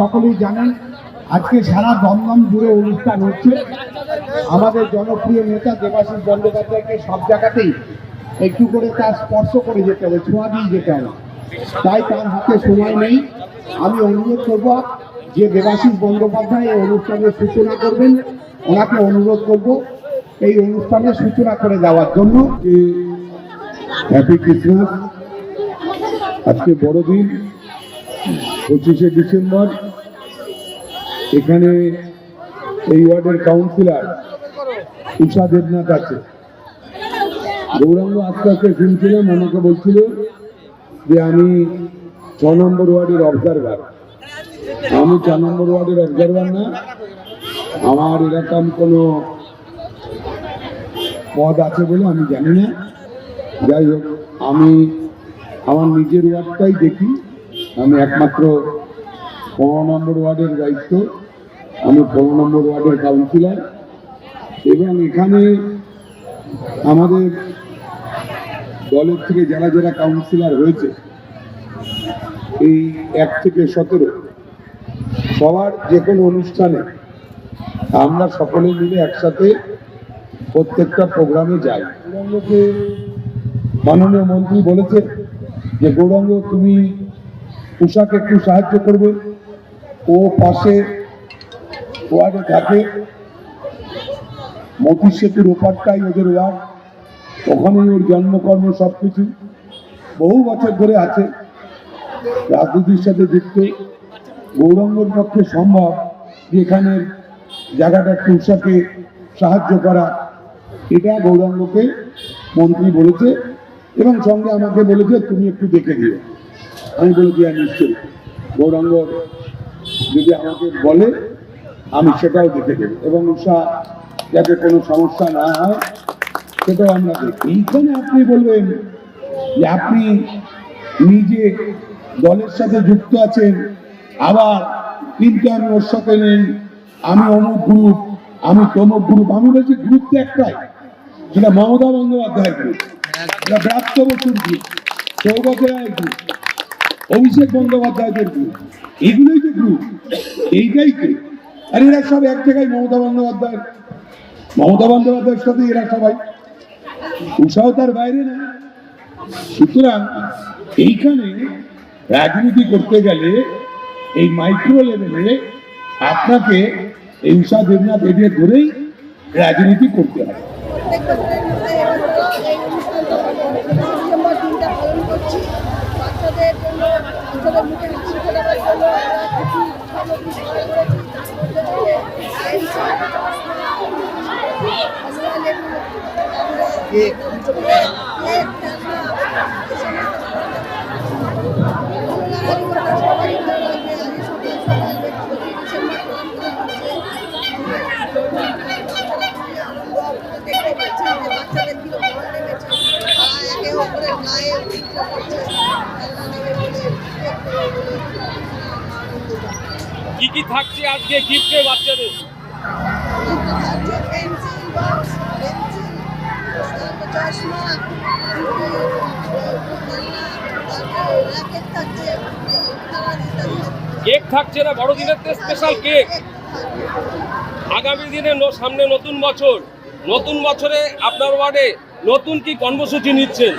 সকলেই জানেন, আজকে সারা দমদম জুড়ে অনুষ্ঠান হচ্ছে। আমাদের জনপ্রিয় নেতা দেবাশিস বন্দ্যোপাধ্যায়কে সব জায়গাতেই একটু করে তার স্পর্শ করে যেতে হবে, ছোঁয়া দিয়ে যেতে হবে। তাই তার হাতে সময় নেই। আমি অনুরোধ করব যে দেবাশিস বন্দ্যোপাধ্যায় এই অনুষ্ঠানের সূচনা করবেন। ওনাকে অনুরোধ করব এই অনুষ্ঠানের সূচনা করে দেওয়ার জন্য। হ্যাপি ক্রিসমাস আজকে বড়দিন। পঁচিশে ডিসেম্বর, এখানে এই ওয়ার্ডের কাউন্সিলর উষা দেবনাথ আছে। গৌরাঙ্গ আস্তে আস্তে শুনছিলাম আমাকে বলছিল যে আমি ছ নম্বর ওয়ার্ডের অবজারভার আমি ছ নম্বর ওয়ার্ডের অবজারভার না, আমার এরকম কোনো পদ আছে বলে আমি জানি না। যাই হোক, আমি আমার নিজের ওয়ার্ডটাই দেখি। আমি একমাত্র পনেরো নম্বর ওয়ার্ডের দায়িত্ব। আমি পনেরো নম্বর ওয়ার্ডের কাউন্সিলর। এবং এখানে আমাদের দলের থেকে যারা যারা কাউন্সিলর হয়েছে এই এক থেকে সতেরো, সবার যে কোনো অনুষ্ঠানে আমরা সকলে মিলে একসাথে প্রত্যেকটা প্রোগ্রামে যাই। গৌরাঙ্গকে মাননীয় মন্ত্রী বলেছে যে, গৌরাঙ্গ, তুমি উষাকে একটু সাহায্য করবে। ও পাশে ওয়ার্ডে থাকে। মতি সেতুর ওপারটাই ওদের ওয়ার্ড। ওখানেই ওর জন্মকর্ম সব কিছু বহু বছর ধরে আছে। রাজনীতির সাথে যুক্ত। গৌরাঙ্গর পক্ষে সম্ভব যে এখানের জায়গাটা একটু উষাকে সাহায্য করা। এটা গৌরাঙ্গকে মন্ত্রী বলেছে এবং সঙ্গে আমাকে বলেছে, তুমি একটু দেখে দিও আমি বলেছি হ্যাঁ নিশ্চয়ই গৌরাঙ্গ যদি আমাকে বলে, আমি সেটাও দেখে দেবো। এবং উষা যাতে কোনো সমস্যা না হয়, সেটাও আমরা দেখি এইখানে আপনি বলবেন যে আপনি নিজে দলের সাথে যুক্ত আছেন, আবার কিন্তু আমি ওর সাথে নেই, আমি অমুক গ্রুপ আমি তমুক গ্রুপ আমি বলছি গ্রুপ তো একটাই, সেটা মমতা বন্দ্যোপাধ্যায়ের গ্রুপ সেটা ব্রাত্য বসুর গ্রুপ সৌগত রায়ের গ্রুপ অভিষেক বন্দ্যোপাধ্যায়ের গ্রুপ এগুলোই তো গ্রুপ এইটাই তো আর এরা সব এক জায়গায় মমতা বন্দ্যোপাধ্যায়। মমতা বন্দ্যোপাধ্যায়ের সাথে এরা সবাই। উষাও তার বাইরে না সুতরাং এইখানে রাজনীতি করতে গেলে এই মাইক্রো লেভেলে আপনাকে এই উষা দেবনাথ এদের ধরেই রাজনীতি করতে হবে। কি? কি থাকছে আজকে গিফটে বাচ্চাদের? কেক থাকছে না, বড়দিনের তো স্পেশাল কেক। আগামী দিনে সামনে নতুন বছর। নতুন বছরে আপনার ওয়ার্ডে নতুন কি কর্মসূচি নিচ্ছেন?